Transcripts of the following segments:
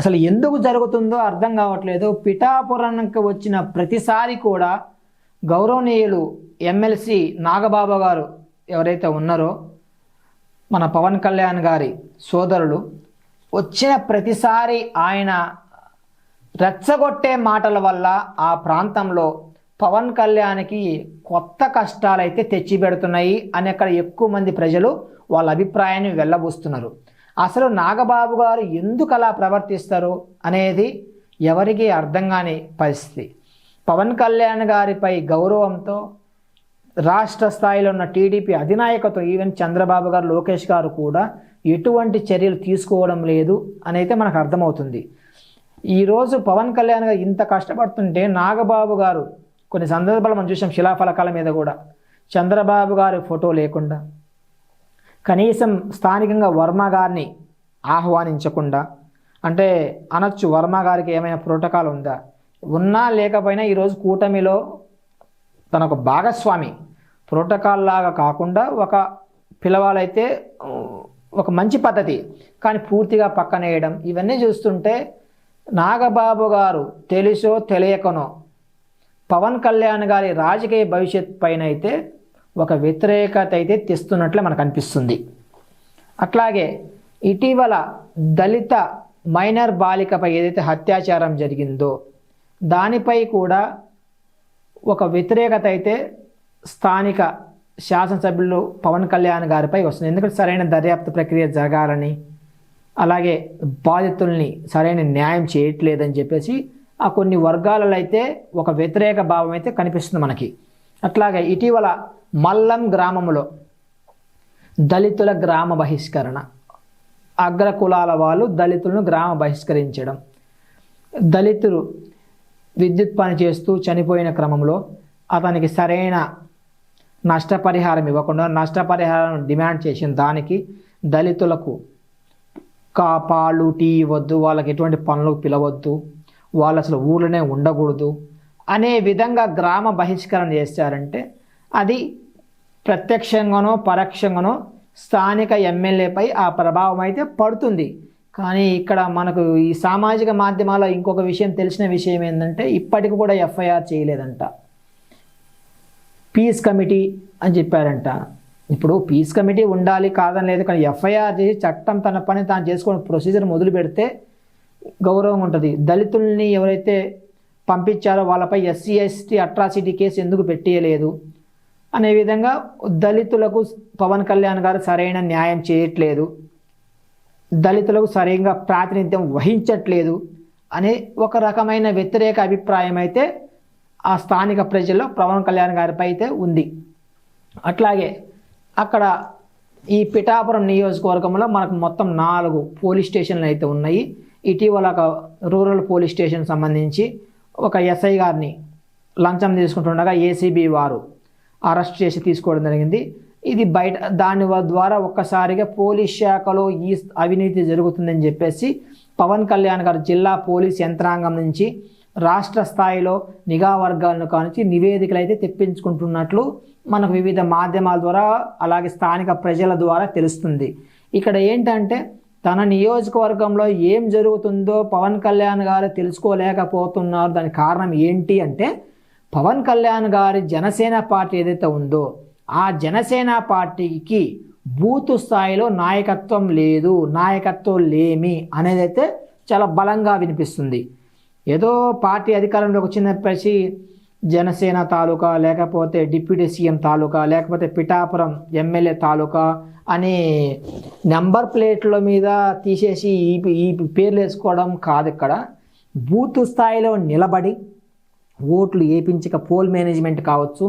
అసలు ఎందుకు జరుగుతుందో అర్థం కావట్లేదు. పిఠాపురానికి వచ్చిన ప్రతిసారి కూడా గౌరవనీయులు ఎమ్మెల్సీ నాగబాబు గారు ఎవరైతే ఉన్నారో మన పవన్ కళ్యాణ్ గారి సోదరులు వచ్చిన ప్రతిసారి ఆయన రెచ్చగొట్టే మాటల వల్ల ఆ ప్రాంతంలో పవన్ కళ్యాణ్కి కొత్త కష్టాలైతే తెచ్చిపెడుతున్నాయి అని అక్కడ ఎక్కువ మంది ప్రజలు వాళ్ళ అభిప్రాయాన్ని వెళ్ళబూస్తున్నారు. అసలు నాగబాబు గారు ఎందుకు అలా ప్రవర్తిస్తారు అనేది ఎవరికీ అర్థం కాని పరిస్థితి. పవన్ కళ్యాణ్ గారిపై గౌరవంతో రాష్ట్ర స్థాయిలో ఉన్న టీడీపీ అధినాయకతో ఈవెన్ చంద్రబాబు గారు లోకేష్ గారు కూడా ఎటువంటి చర్యలు తీసుకోవడం లేదు అనైతే మనకు అర్థమవుతుంది. ఈరోజు పవన్ కళ్యాణ్ గారు ఇంత కష్టపడుతుంటే నాగబాబు గారు కొన్ని సందర్భాలు మనం చూసాం శిలాఫలకాల మీద కూడా. చంద్రబాబు గారి ఫోటో లేకుండా. కనీసం స్థానికంగా వర్మ గారిని ఆహ్వానించకుండా అంటే అనొచ్చు వర్మ గారికి ఏమైనా ప్రోటోకాల్ ఉందా? ఉన్నా లేకపోయినా ఈరోజు కూటమిలో తనకు భాగస్వామి ప్రోటోకాల్ లాగా కాకుండా ఒక పిలవాలైతే ఒక మంచి పద్ధతి. కానీ పూర్తిగా పక్కనేయడం ఇవన్నీ చూస్తుంటే నాగబాబు గారు తెలుసో తెలియకనో పవన్ కళ్యాణ్ గారి రాజకీయ భవిష్యత్ పైన అయితే ఒక వ్యతిరేకత అయితే తెస్తున్నట్లే మనకు అనిపిస్తుంది. అట్లాగే ఇటీవల దళిత మైనర్ బాలికపై ఏదైతే అత్యాచారం జరిగిందో దానిపై కూడా ఒక వ్యతిరేకత అయితే స్థానిక శాసనసభ్యులు పవన్ కళ్యాణ్ గారిపై వస్తుంది. ఎందుకంటే సరైన దర్యాప్తు ప్రక్రియ జరగాలని అలాగే బాధితుల్ని సరైన న్యాయం చేయట్లేదని చెప్పేసి ఆ కొన్ని వర్గాలలో అయితే ఒక వ్యతిరేక భావం అయితే కనిపిస్తుంది మనకి. అట్లాగే ఇటీవల మల్లం గ్రామంలో దళితుల గ్రామ బహిష్కరణ. అగ్ర కులాల వాళ్ళు దళితులను గ్రామ బహిష్కరించడం. దళితులు విద్యుత్ పని చేస్తూ చనిపోయిన క్రమంలో అతనికి సరైన నష్టపరిహారం ఇవ్వకుండా నష్టపరిహారం డిమాండ్ చేసిన దానికి దళితులకు కా పాలు టీ ఇవ్వద్దు వాళ్ళకి ఎటువంటి పనులు పిలవద్దు వాళ్ళు అసలు ఊళ్ళోనే ఉండకూడదు అనే విధంగా గ్రామ బహిష్కరణ చేశారంటే అది ప్రత్యక్షంగానో పరోక్షంగానో స్థానిక ఎమ్మెల్యేపై ఆ ప్రభావం అయితే పడుతుంది. కానీ ఇక్కడ మనకు ఈ సామాజిక మాధ్యమాల్లో ఇంకొక విషయం తెలిసిన విషయం ఏంటంటే ఇప్పటికి కూడా ఎఫ్ఐఆర్ చేయలేదంట. పీస్ కమిటీ అని చెప్పారంట. ఇప్పుడు పీస్ కమిటీ ఉండాలి కాదని లేదు కానీ ఎఫ్ఐఆర్ చేసి చట్టం తన పని తాను చేసుకుని ప్రొసీజర్ మొదలు పెడితే గౌరవం ఉంటుంది. దళితుల్ని ఎవరైతే పంపించారో వాళ్ళపై ఎస్సీ ఎస్టీ అట్రాసిటీ కేసు ఎందుకు పెట్టేయలేదు? అనే విధంగా దళితులకు పవన్ కళ్యాణ్ గారు సరైన న్యాయం చేయట్లేదు. దళితులకు సరిగ్గా ప్రాతినిధ్యం వహించట్లేదు అనే ఒక రకమైన వ్యతిరేక అభిప్రాయం అయితే ఆ స్థానిక ప్రజల్లో పవన్ కళ్యాణ్ గారిపై అయితే ఉంది. అట్లాగే అక్కడ ఈ పిఠాపురం నియోజకవర్గంలో మనకు మొత్తం నాలుగు పోలీస్ స్టేషన్లు అయితే ఉన్నాయి. ఇటీవల ఒక రూరల్ పోలీస్ స్టేషన్ సంబంధించి ఒక ఎస్ఐ గారిని లంచం తీసుకుంటుండగా ఏసీబీ వారు అరెస్ట్ చేసి తీసుకోవడం జరిగింది. ఇది బయట దాని ద్వారా ఒక్కసారిగా పోలీస్ శాఖలో ఈ అవినీతి జరుగుతుందని చెప్పేసి పవన్ కళ్యాణ్ గారు జిల్లా పోలీస్ యంత్రాంగం నుంచి రాష్ట్ర స్థాయిలో నిఘా వర్గాలను కానించి నివేదికలు అయితే తెప్పించుకుంటున్నట్లు మనకు వివిధ మాధ్యమాల ద్వారా అలాగే స్థానిక ప్రజల ద్వారా తెలుస్తుంది. ఇక్కడ ఏంటంటే తన నియోజకవర్గంలో ఏం జరుగుతుందో పవన్ కళ్యాణ్ గారు తెలుసుకోలేకపోతున్నారు. దానికి కారణం ఏంటి అంటే పవన్ కళ్యాణ్ గారి జనసేన పార్టీ ఏదైతే ఉందో ఆ జనసేన పార్టీకి బూత్ స్థాయిలో నాయకత్వం లేదు నాయకత్వం లేమి అనేది అయితే చాలా బలంగా వినిపిస్తుంది. ఏదో పార్టీ అధికారంలోకి వచ్చినప్పటి జనసేన తాలూకా లేకపోతే డిప్యూటీ సీఎం తాలూకా లేకపోతే పిఠాపురం ఎమ్మెల్యే తాలూకా అని నెంబర్ ప్లేట్ల మీద తీసేసి ఈ ఈ పేర్లు వేసుకోవడం కాదు ఇక్కడ. బూత్ స్థాయిలో నిలబడి ఓట్లు ఏపించక పోల్ మేనేజ్మెంట్ కావచ్చు.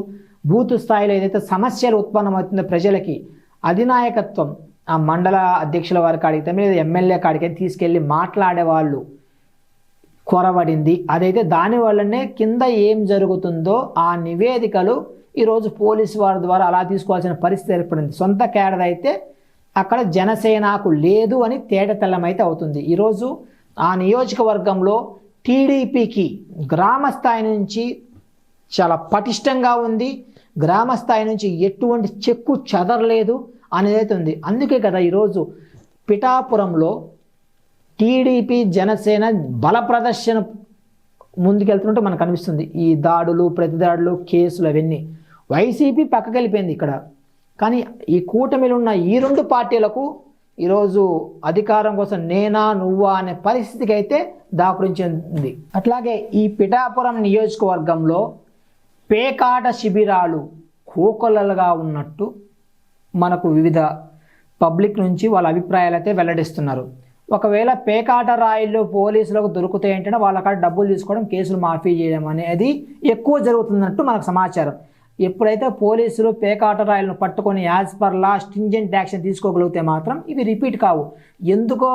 బూత్ స్థాయిలో ఏదైతే సమస్యలు ఉత్పన్నమవుతుందో ప్రజలకి అధినాయకత్వం ఆ మండల అధ్యక్షుల వారి కాడికి లేదా ఎమ్మెల్యే కాడికి తీసుకెళ్ళి మాట్లాడే వాళ్ళు కొరబడింది అదైతే దానివల్లనే కింద ఏం జరుగుతుందో ఆ నివేదికలు ఈరోజు పోలీసు వారి ద్వారా అలా తీసుకోవాల్సిన పరిస్థితి ఏర్పడింది. సొంత కేడర్ అయితే అక్కడ జనసేనకు లేదు అని తేటతెల్లమైతే అవుతుంది. ఈరోజు ఆ నియోజకవర్గంలో టీడీపీకి గ్రామ స్థాయి నుంచి చాలా పటిష్టంగా ఉంది. గ్రామ స్థాయి నుంచి ఎటువంటి చెక్కు చెదరలేదు అనేది అయితే ఉంది. అందుకే కదా ఈరోజు పిఠాపురంలో టీడీపీ జనసేన బల ప్రదర్శన ముందుకెళ్తున్నట్టు మనకు అనిపిస్తుంది. ఈ దాడులు ప్రతిదాడులు కేసులు అవన్నీ వైసీపీ పక్కకి వెళ్ళిపోయింది ఇక్కడ. కానీ ఈ కూటమిలో ఉన్న ఈ రెండు పార్టీలకు ఈరోజు అధికారం కోసం నేనా నువ్వా అనే పరిస్థితికి అయితే దాపురించింది అట్లాగే ఈ పిఠాపురం నియోజకవర్గంలో పేకాట శిబిరాలు కోకొల్లలుగా ఉన్నట్టు మనకు వివిధ పబ్లిక్ నుంచి వాళ్ళ అభిప్రాయాలు అయితే వెల్లడిస్తున్నారు. ఒకవేళ పేకాట రాయిల్లో పోలీసులకు దొరుకుతాయంటే వాళ్ళ కాడ డబ్బులు తీసుకోవడం కేసులు మాఫీ చేయడం అనేది ఎక్కువ జరుగుతున్నట్టు మనకు సమాచారం. ఎప్పుడైతే పోలీసులు పేకాట రాయిలను పట్టుకొని as per law stringent action తీసుకోగలిగితే మాత్రం ఇవి రిపీట్ కావు. ఎందుకో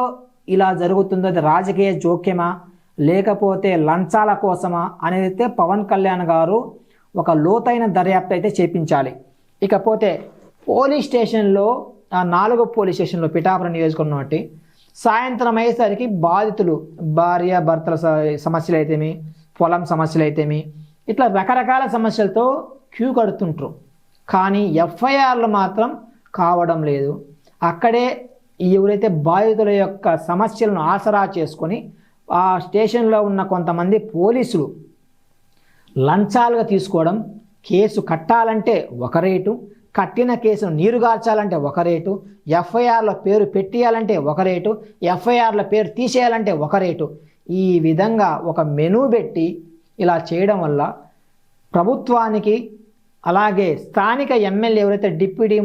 ఇలా జరుగుతుందో. అది రాజకీయ జోక్యమా? లేకపోతే లంచాల కోసమా? అనేది అయితే పవన్ కళ్యాణ్ గారు ఒక లోతైన దర్యాప్తు అయితే చేపించాలి. ఇకపోతే పోలీస్ స్టేషన్లో ఆ నాలుగో పోలీస్ స్టేషన్లో పిఠాపురం నియోజకవర్గం ఒకటి సాయంత్రం అయ్యేసరికి బాధితులు భార్య భర్తల స- సమస్యలు అయితేమి పొలం సమస్యలు అయితేమి ఇట్లా రకరకాల సమస్యలతో క్యూ కడుతుంటారు. కానీ ఎఫ్ఐఆర్లు మాత్రం కావడం లేదు. అక్కడే ఎవరైతే బాధితుల యొక్క సమస్యలను ఆసరా చేసుకొని ఆ స్టేషన్లో ఉన్న కొంతమంది పోలీసులు లంచాలుగా తీసుకోవడం కేసు కట్టాలంటే ఒక రేటు కట్టిన కేసును నీరుగార్చాలంటే ఒక రేటు ఎఫ్ఐఆర్లో పేరు పెట్టియాలంటే ఒక రేటు ఎఫ్ఐఆర్ల పేరు తీసేయాలంటే ఒక రేటు. ఈ విధంగా ఒక మెనూ పెట్టి ఇలా చేయడం వల్ల ప్రభుత్వానికి అలాగే స్థానిక ఎమ్మెల్యే ఎవరైతే డిప్యూటీ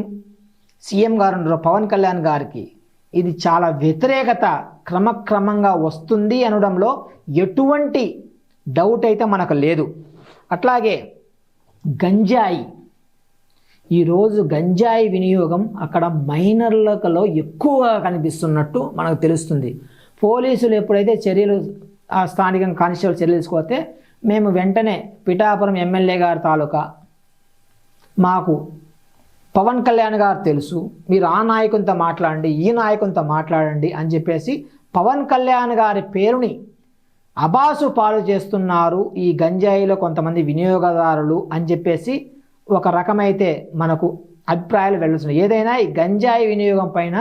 సీఎం గారు ఉన్నారో పవన్ కళ్యాణ్ గారికి ఇది చాలా వ్యతిరేకత క్రమక్రమంగా వస్తుంది అనడంలో ఎటువంటి డౌట్ అయితే మనకు లేదు. అట్లాగే గంజాయి. ఈరోజు గంజాయి వినియోగం అక్కడ మైనర్లలో ఎక్కువగా కనిపిస్తున్నట్టు మనకు తెలుస్తుంది. పోలీసులు ఎప్పుడైతే చర్యలు ఆ స్థానికంగా కానిస్టేబుల్ చర్యలు తీసుకోతే మేము వెంటనే పిఠాపురం ఎమ్మెల్యే గారి తాలూకా మాకు పవన్ కళ్యాణ్ గారు తెలుసు. మీరు ఆ నాయకునితో మాట్లాడండి ఈ నాయకునితో మాట్లాడండి అని చెప్పేసి పవన్ కళ్యాణ్ గారి పేరుని అబాసు పాలు చేస్తున్నారు ఈ గంజాయిలో కొంతమంది వినియోగదారులు అని చెప్పేసి ఒక రకమైతే మనకు అభిప్రాయాలు వెళ్ళుతున్నాయి ఏదైనా ఈ గంజాయి వినియోగం పైన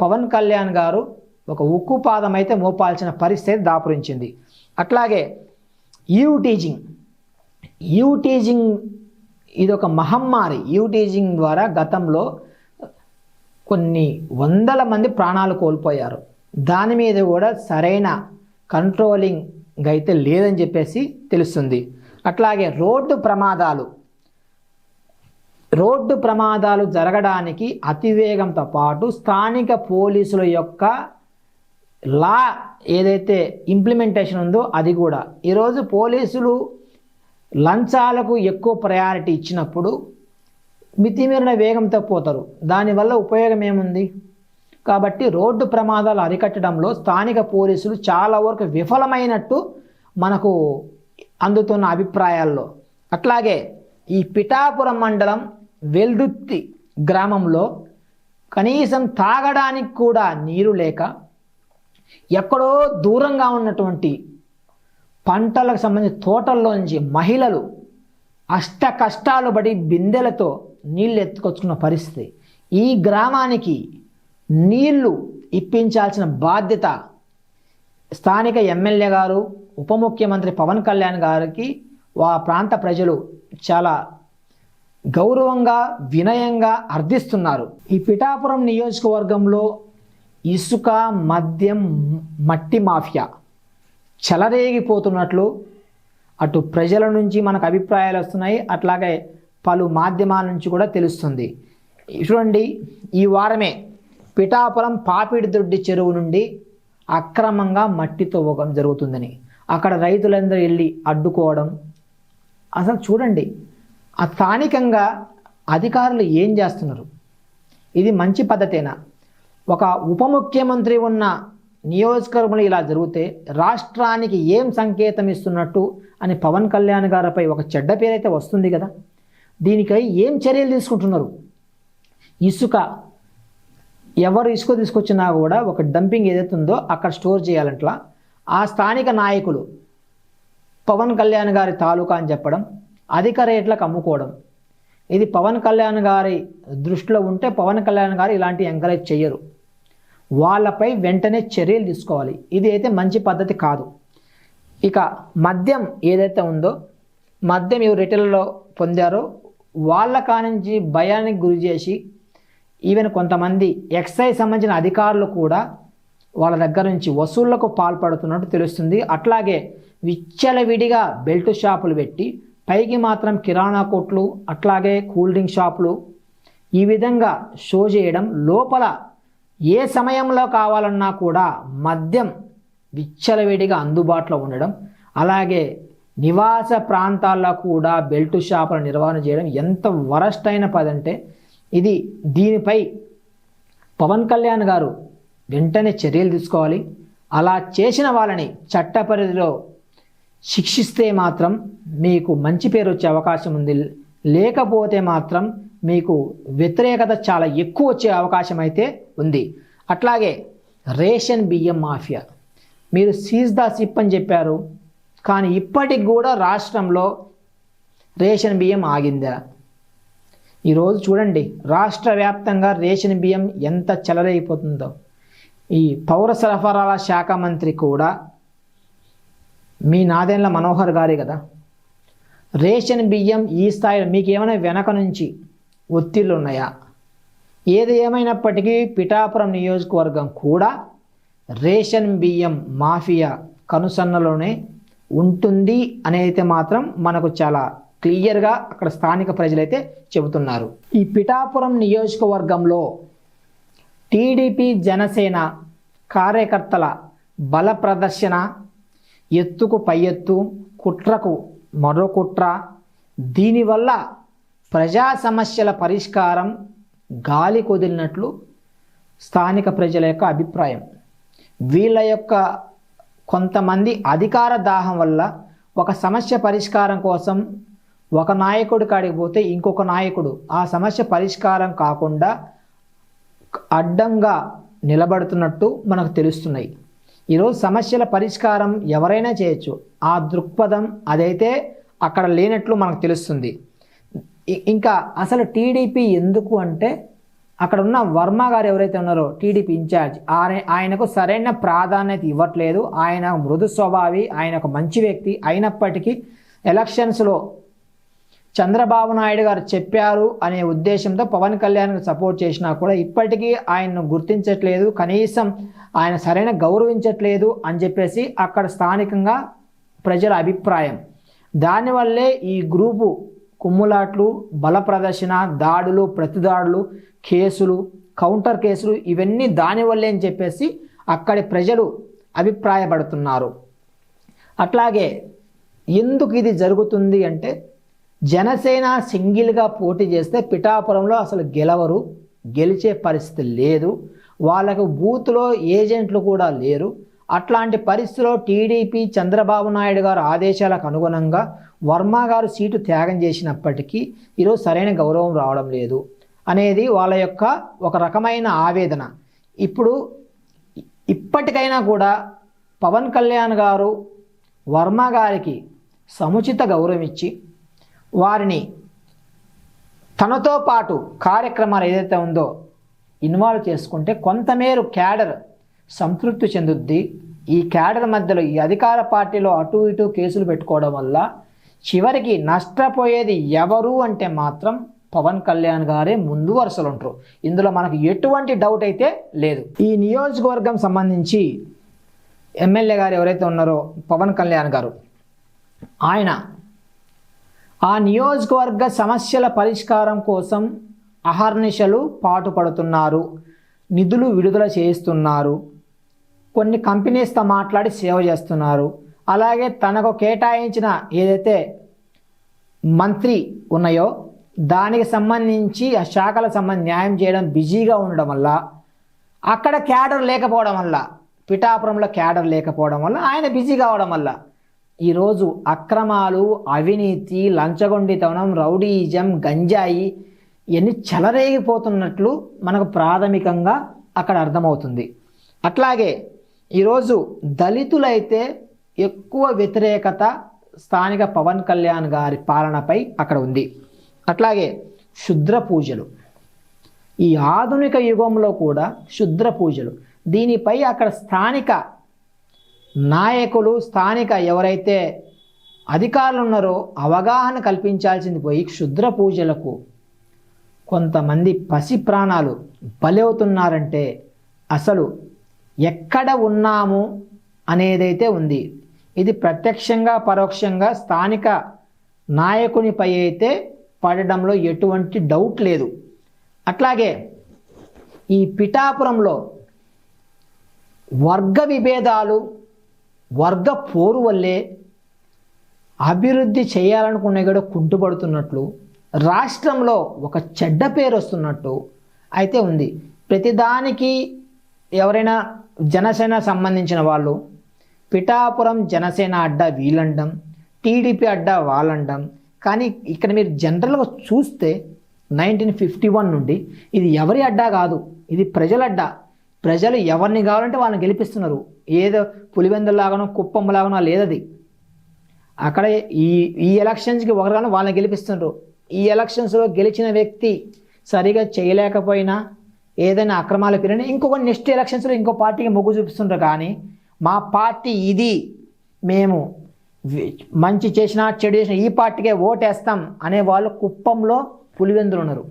పవన్ కళ్యాణ్ గారు ఒక ఉక్కు పాదం అయితే మోపాల్సిన పరిస్థితి దాపురించింది. అట్లాగే ఈవ్ టీజింగ్ ఈవ్ టీజింగ్ ఇది ఒక మహమ్మారి యూటీజింగ్ ద్వారా గతంలో కొన్ని వందల మంది ప్రాణాలు కోల్పోయారు. దాని మీద కూడా సరైన కంట్రోలింగ్ అయితే లేదని చెప్పేసి తెలుస్తుంది. అట్లాగే రోడ్డు ప్రమాదాలు. రోడ్డు ప్రమాదాలు జరగడానికి అతివేగంతో పాటు స్థానిక పోలీసుల యొక్క లా ఏదైతే ఇంప్లిమెంటేషన్ ఉందో అది కూడా. ఈరోజు పోలీసులు లంచాలకు ఎక్కువ ప్రయారిటీ ఇచ్చినప్పుడు మితిమీరిన వేగంతో పోతారు. దానివల్ల ఉపయోగం ఏముంది? కాబట్టి రోడ్డు ప్రమాదాలు అరికట్టడంలో స్థానిక పోలీసులు చాలా వరకు విఫలమైనట్టు మనకు అందుతున్న అభిప్రాయాల్లో. అట్లాగే ఈ పిఠాపురం మండలం వెల్దుత్తి గ్రామంలో కనీసం తాగడానికి కూడా నీరు లేక ఎక్కడో దూరంగా ఉన్నటువంటి పంటలకు సంబంధించి తోటల్లోంచి మహిళలు అష్ట కష్టాలు పడి బిందెలతో నీళ్ళు ఎత్తుకొచ్చుకున్న పరిస్థితి. ఈ గ్రామానికి నీళ్ళు ఇప్పించాల్సిన బాధ్యత స్థానిక ఎమ్మెల్యే గారు ఉప ముఖ్యమంత్రి పవన్ కళ్యాణ్ గారికి ఆ ప్రాంత ప్రజలు చాలా గౌరవంగా వినయంగా అర్థిస్తున్నారు. ఈ పిఠాపురం నియోజకవర్గంలో ఇసుక మద్యం మట్టి మాఫియా చెలరేగిపోతున్నట్లు అటు ప్రజల నుంచి మనకు అభిప్రాయాలు వస్తున్నాయి అట్లాగే పలు మాధ్యమాల నుంచి కూడా తెలుస్తుంది. చూడండి ఈ వారమే పిఠాపురం పాపిడిదొడ్డి చెరువు నుండి అక్రమంగా మట్టి తవ్వకం జరుగుతుందని. అక్కడ రైతులందరూ వెళ్ళి అడ్డుకోవడం. అసలు చూడండి ఆ స్థానికంగా అధికారులు ఏం చేస్తున్నారు? ఇది మంచి పద్ధతేనా? ఒక ఉప ముఖ్యమంత్రి ఉన్న నియోజకవర్గంలో ఇలా జరిగితే రాష్ట్రానికి ఏం సంకేతం ఇస్తున్నట్టు అని పవన్ కళ్యాణ్ గారిపై ఒక చెడ్డ పేరైతే వస్తుంది కదా. దీనికై ఏం చర్యలు తీసుకుంటున్నారు? ఇసుక ఎవరు ఇసుక తీసుకొచ్చినా కూడా ఒక డంపింగ్ ఏదైతే ఉందో అక్కడ స్టోర్ చేయాలంట్లా. ఆ స్థానిక నాయకులు పవన్ కళ్యాణ్ గారి తాలూకా అని చెప్పడం అధిక రేట్లకు అమ్ముకోవడం. ఇది పవన్ కళ్యాణ్ గారి దృష్టిలో ఉంటే పవన్ కళ్యాణ్ గారు ఇలాంటి ఎంకరేజ్ చేయరు వాళ్ళపై వెంటనే చర్యలు తీసుకోవాలి. ఇది అయితే మంచి పద్ధతి కాదు. ఇక మద్యం ఏదైతే ఉందో మద్యం ఎవరు రిటైల్లో పొందారో వాళ్ళ కానించి భయానికి గురి చేసి ఈవెన్ కొంతమంది ఎక్సైజ్ సంబంధించిన అధికారులు కూడా వాళ్ళ దగ్గర నుంచి వసూళ్ళకు పాల్పడుతున్నట్టు తెలుస్తుంది. అట్లాగే విచ్చలవిడిగా బెల్ట్ షాపులు పెట్టి పైకి మాత్రం కిరాణా కొట్లు అట్లాగే కూల్ డ్రింక్ షాపులు ఈ విధంగా షో చేయడం లోపల ఏ సమయంలో కావాలన్నా కూడా మద్యం విచ్చలవిడిగా అందుబాటులో ఉండడం అలాగే నివాస ప్రాంతాల్లో కూడా బెల్ట్ షాపుల నిర్వహణ చేయడం ఎంత వరస్ట్ అయిన పదంటే అంటే ఇది దీనిపై పవన్ కళ్యాణ్ గారు వెంటనే చర్యలు తీసుకోవాలి. అలా చేసిన వాళ్ళని చట్ట పరిధిలో శిక్షిస్తే మాత్రం మీకు మంచి పేరు వచ్చే అవకాశం ఉంది. లేకపోతే మాత్రం మీకు వ్యతిరేకత చాలా ఎక్కువ వచ్చే అవకాశం అయితే ఉంది. అట్లాగే రేషన్ బియ్యం మాఫియా. మీరు సీజ్ ద సిప్ అని చెప్పారు. కానీ ఇప్పటికి కూడా రాష్ట్రంలో రేషన్ బియ్యం ఆగిందా? ఈరోజు చూడండి రాష్ట్ర వ్యాప్తంగా రేషన్ బియ్యం ఎంత చెలరైపోతుందో ఈ పౌర సరఫరాల శాఖ మంత్రి కూడా మీ నాదెండ్ల మనోహర్ గారే కదా. రేషన్ బియ్యం ఈ స్థాయిలో మీకు ఏమైనా వెనక నుంచి ఒత్తిళ్ళు ఉన్నాయా ఏది ఏమైనప్పటికీ పిఠాపురం నియోజకవర్గం కూడా రేషన్ బియ్యం మాఫియా కనుసన్నలోనే ఉంటుంది అనేది మాత్రం మనకు చాలా క్లియర్గా అక్కడ స్థానిక ప్రజలైతే చెబుతున్నారు. ఈ పిఠాపురం నియోజకవర్గంలో టీడీపీ జనసేన కార్యకర్తల బల ప్రదర్శన ఎత్తుకు పై ఎత్తు కుట్రకు మరో కుట్ర దీనివల్ల ప్రజా సమస్యల పరిష్కారం గాలి కుదిలినట్లు స్థానిక ప్రజల యొక్క అభిప్రాయం. వీళ్ళ యొక్క కొంతమంది అధికార దాహం వల్ల ఒక సమస్య పరిష్కారం కోసం ఒక నాయకుడు కాడికి పోతే ఇంకొక నాయకుడు. ఆ సమస్య పరిష్కారం కాకుండా అడ్డంగా నిలబడుతున్నట్టు మనకు తెలుస్తున్నాయి. ఈరోజు సమస్యల పరిష్కారం ఎవరైనా చేయొచ్చు. ఆ దృక్పథం అదైతే అక్కడ లేనట్లు మనకు తెలుస్తుంది. ఇంకా అసలు టీడీపీ ఎందుకు అంటే అక్కడ ఉన్న వర్మ గారు ఎవరైతే ఉన్నారో టీడీపీ ఇన్ఛార్జ్ ఆయన ఆయనకు సరైన ప్రాధాన్యత ఇవ్వట్లేదు. ఆయన మృదు స్వభావి ఆయన ఒక మంచి వ్యక్తి. అయినప్పటికీ ఎలక్షన్స్లో చంద్రబాబు నాయుడు గారు చెప్పారు అనే ఉద్దేశంతో పవన్ కళ్యాణ్కు సపోర్ట్ చేసినా కూడా ఇప్పటికీ ఆయన్ను గుర్తించట్లేదు. కనీసం ఆయన సరైన గౌరవించట్లేదు అని చెప్పేసి అక్కడ స్థానికంగా ప్రజల అభిప్రాయం. దానివల్లే ఈ గ్రూపు కుమ్ములాట్లు బల ప్రదర్శన దాడులు ప్రతిదాడులు కేసులు కౌంటర్ కేసులు ఇవన్నీ దానివల్లే అని చెప్పేసి అక్కడి ప్రజలు అభిప్రాయపడుతున్నారు. అట్లాగే ఎందుకు ఇది జరుగుతుంది అంటే జనసేన సింగిల్గా పోటీ చేస్తే పిఠాపురంలో అసలు గెలవరు గెలిచే పరిస్థితి లేదు వాళ్ళకు బూత్లో ఏజెంట్లు కూడా లేరు. అట్లాంటి పరిస్థితిలో టీడీపీ చంద్రబాబు నాయుడు గారు ఆదేశాలకు అనుగుణంగా వర్మ గారు సీటు త్యాగం చేసినప్పటికీ ఈరోజు సరైన గౌరవం రావడం లేదు అనేది వాళ్ళ యొక్క ఒక రకమైన ఆవేదన. ఇప్పుడు ఇప్పటికైనా కూడా పవన్ కళ్యాణ్ గారు వర్మ గారికి సముచిత గౌరవం ఇచ్చి వారిని తనతో పాటు కార్యక్రమాలు ఏదైతే ఉందో ఇన్వాల్వ్ చేసుకుంటే కొంతమేరు క్యాడర్ సంతృప్తి చెందుద్ది. ఈ క్యాడర్ మధ్యలో ఈ అధికార పార్టీలో అటు ఇటు కేసులు పెట్టుకోవడం వల్ల చివరికి నష్టపోయేది ఎవరు అంటే మాత్రం పవన్ కళ్యాణ్ గారే ముందు వరుసలు ఉంటారు ఇందులో మనకు ఎటువంటి డౌట్ అయితే లేదు. ఈ నియోజకవర్గం సంబంధించి ఎమ్మెల్యే గారు ఎవరైతే ఉన్నారో పవన్ కళ్యాణ్ గారు ఆయన ఆ నియోజకవర్గ సమస్యల పరిష్కారం కోసం అహర్నిశలు పాటుపడుతున్నారు నిధులు విడుదల చేయిస్తున్నారు కొన్ని కంపెనీస్తో మాట్లాడి సేవ చేస్తున్నారు. అలాగే తనకు కేటాయించిన ఏదైతే మంత్రి ఉన్నాయో దానికి సంబంధించి ఆ శాఖల సంబంధించి న్యాయం చేయడం బిజీగా ఉండడం వల్ల అక్కడ క్యాడర్ లేకపోవడం వల్ల పిఠాపురంలో క్యాడర్ లేకపోవడం వల్ల ఆయన బిజీ కావడం వల్ల ఈరోజు అక్రమాలు అవినీతి లంచగొండితనం రౌడీయిజం గంజాయి ఇవన్నీ చెలరేగిపోతున్నట్లు మనకు ప్రాథమికంగా అక్కడ అర్థమవుతుంది. అట్లాగే ఈరోజు దళితులైతే ఎక్కువ వ్యతిరేకత స్థానిక పవన్ కళ్యాణ్ గారి పాలనపై అక్కడ ఉంది. అట్లాగే శుద్ర పూజలు. ఈ ఆధునిక యుగంలో కూడా శుద్ర పూజలు. దీనిపై అక్కడ స్థానిక నాయకులు స్థానిక ఎవరైతే అధికారులు ఉన్నారో అవగాహన కల్పించాల్సింది పోయి క్షుద్ర పూజలకు కొంతమంది పసి ప్రాణాలు బలవుతున్నారంటే అసలు ఎక్కడ ఉన్నాము అనేదైతే ఉంది. ఇది ప్రత్యక్షంగా పరోక్షంగా స్థానిక నాయకునిపై అయితే పడడంలో ఎటువంటి డౌట్ లేదు. అట్లాగే ఈ పిఠాపురంలో వర్గ విభేదాలు వర్గ పోరు వల్లే అభివృద్ధి చేయాలనుకునే కూడా కుంటుపడుతున్నట్లు రాష్ట్రంలో ఒక చెడ్డ పేరు వస్తున్నట్టు అయితే ఉంది. ప్రతిదానికి ఎవరైనా జనసేన సంబంధించిన వాళ్ళు పిఠాపురం జనసేన అడ్డా వీలండం టీడీపీ అడ్డా వాళ్ళండం. కానీ ఇక్కడ మీరు జనరల్గా చూస్తే నైన్టీన్ ఫిఫ్టీ వన్ నుండి ఇది ఎవరి అడ్డా కాదు ఇది ప్రజల అడ్డా. ప్రజలు ఎవరిని కావాలంటే వాళ్ళని గెలిపిస్తున్నారు. ఏదో పులివెందులాగానో కుప్పంలాగానో లేదది. అక్కడ ఈ ఈ ఎలక్షన్స్కి ఒకరిగానో వాళ్ళని గెలిపిస్తున్నారు. ఈ ఎలక్షన్స్లో గెలిచిన వ్యక్తి సరిగా చేయలేకపోయినా ఏదైనా అక్రమాలు పెరిగినా ఇంకొక నెక్స్ట్ ఎలక్షన్స్లో ఇంకో పార్టీకి మొగ్గు చూపిస్తుంటారు కానీ మా పార్టీ ఇది. మేము మంచి చేసినా చెడు చేసినా ఈ పార్టీకే ఓటేస్తాం అనే వాళ్ళు కుప్పంలో పులివెందులు ఉన్నారు.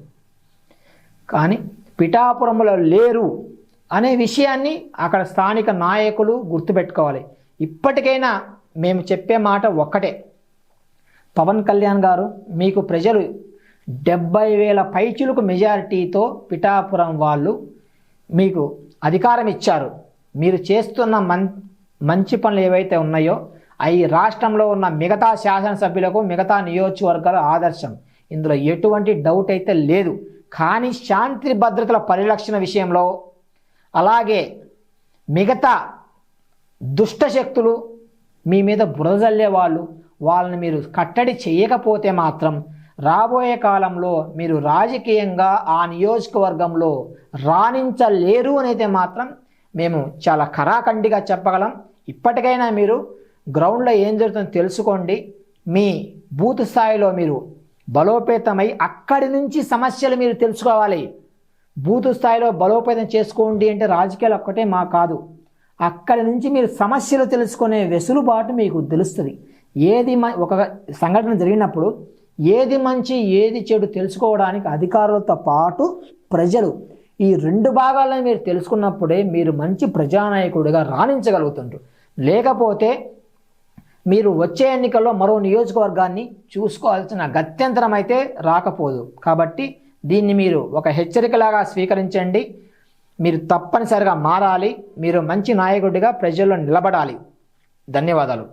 కానీ పిఠాపురంలో లేరు అనే విషయాన్ని అక్కడ స్థానిక నాయకులు గుర్తుపెట్టుకోవాలి. ఇప్పటికైనా మేము చెప్పే మాట ఒక్కటే. పవన్ కళ్యాణ్ గారు మీకు ప్రజలు డెబ్బై వేల పైచులకు మెజారిటీతో పిఠాపురం వాళ్ళు మీకు అధికారం ఇచ్చారు. మీరు చేస్తున్న మం మంచి పనులు ఏవైతే ఉన్నాయో అవి రాష్ట్రంలో ఉన్న మిగతా శాసనసభ్యులకు మిగతా నియోజకవర్గాల ఆదర్శం. ఇందులో ఎటువంటి డౌట్ అయితే లేదు. కానీ శాంతి భద్రతల పరిరక్షణ విషయంలో అలాగే మిగతా దుష్ట శక్తులు మీ మీద బురదల్లే వాళ్ళు వాళ్ళని మీరు కట్టడి చేయకపోతే మాత్రం రాబోయే కాలంలో మీరు రాజకీయంగా ఆ నియోజకవర్గంలో రాణించలేరు అనైతే మాత్రం మేము చాలా కరాఖండిగా చెప్పగలం. ఇప్పటికైనా మీరు గ్రౌండ్లో ఏం జరుగుతుందో తెలుసుకోండి. మీ బూత్ స్థాయిలో మీరు బలోపేతమై అక్కడి నుంచి సమస్యలు మీరు తెలుసుకోవాలి. బూత్ స్థాయిలో బలోపేతం చేసుకోండి అంటే రాజకీయాలు ఒక్కటే మా కాదు. అక్కడి నుంచి మీరు సమస్యలు తెలుసుకునే వెసులుబాటు మీకు తెలుస్తుంది. ఏది మ ఒక సంఘటన జరిగినప్పుడు ఏది మంచి ఏది చెడు తెలుసుకోవడానికి అధికారులతో పాటు ప్రజలు ఈ రెండు భాగాలను మీరు తెలుసుకున్నప్పుడే మీరు మంచి ప్రజానాయకుడిగా రాణించగలుగుతుంటారు లేకపోతే మీరు వచ్చే ఎన్నికల్లో మరో నియోజకవర్గాన్ని చూసుకోవాల్సిన గత్యంతరం అయితే రాకపోదు. కాబట్టి దీన్ని మీరు ఒక హెచ్చరికలాగా స్వీకరించండి. మీరు తప్పనిసరిగా మారాలి. మీరు మంచి నాయకుడిగా ప్రజల్లో నిలబడాలి. ధన్యవాదాలు.